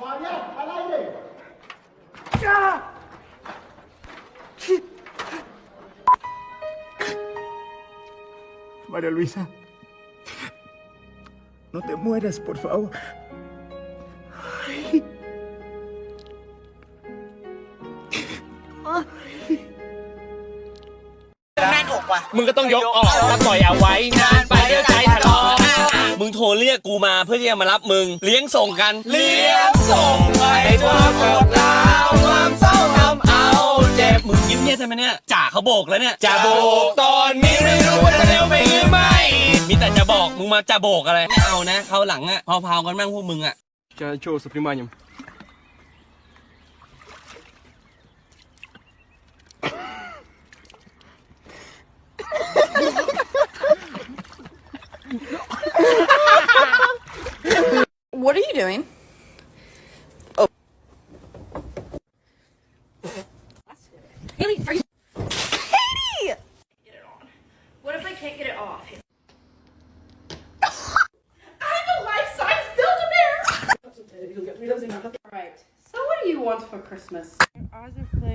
Vaya, al aire. María Luisa, no te mueras, por favor. แน่นอกว่ะ มึงก็ต้องยกออกแล้วปล่อยเอาไว้นานไปเดี๋ยว ยกกูมาเพื่อที่จะมารับมึง เลี้ยงส่งกัน เลี้ยงส่งให้ความโกรธร้าวความเศร้าทำเอาเจ็บ มึงยิ้มเนี่ยใช่ไหมเนี่ยจ่าเขาโบกแล้วเนี่ยจ่าโบกตอนนี้ไม่รู้ว่าจะเร็วไปหรือไม่ มีแต่จะบอกมึงมาจะโบกอะไร ไม่เอานะเขาวหลังอะเผาๆกันบ้างพวกมึงอะ Сейчас что с вниманием? What are you doing? Oh. Haley, are you? Katie! Get it on. What if I can't get it off? I'm a life-size Build-A-Bear! Right. So what do you want for Christmas? Eyes are flaming go.